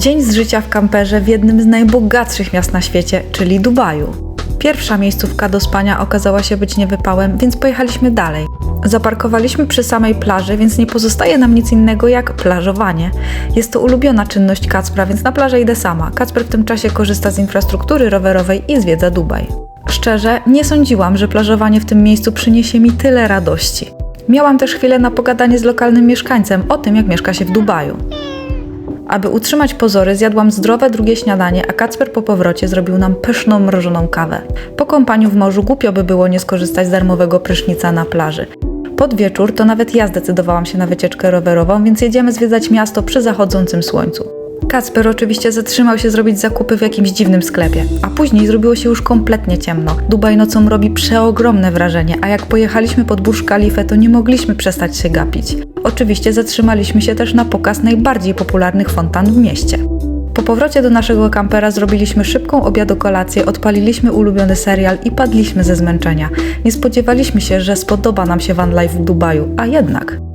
Dzień z życia w kamperze w jednym z najbogatszych miast na świecie, czyli Dubaju. Pierwsza miejscówka do spania okazała się być niewypałem, więc pojechaliśmy dalej. Zaparkowaliśmy przy samej plaży, więc nie pozostaje nam nic innego jak plażowanie. Jest to ulubiona czynność Kacpra, więc na plażę idę sama. Kacper w tym czasie korzysta z infrastruktury rowerowej i zwiedza Dubaj. Szczerze, nie sądziłam, że plażowanie w tym miejscu przyniesie mi tyle radości. Miałam też chwilę na pogadanie z lokalnym mieszkańcem o tym, jak mieszka się w Dubaju. Aby utrzymać pozory, zjadłam zdrowe drugie śniadanie, a Kacper po powrocie zrobił nam pyszną mrożoną kawę. Po kąpaniu w morzu głupio by było nie skorzystać z darmowego prysznica na plaży. Pod wieczór to nawet ja zdecydowałam się na wycieczkę rowerową, więc jedziemy zwiedzać miasto przy zachodzącym słońcu. Kacper oczywiście zatrzymał się zrobić zakupy w jakimś dziwnym sklepie, a później zrobiło się już kompletnie ciemno. Dubaj nocą robi przeogromne wrażenie, a jak pojechaliśmy pod Burj Khalifę, to nie mogliśmy przestać się gapić. Oczywiście zatrzymaliśmy się też na pokaz najbardziej popularnych fontan w mieście. Po powrocie do naszego kampera zrobiliśmy szybką obiadokolację, odpaliliśmy ulubiony serial i padliśmy ze zmęczenia. Nie spodziewaliśmy się, że spodoba nam się van life w Dubaju, a jednak.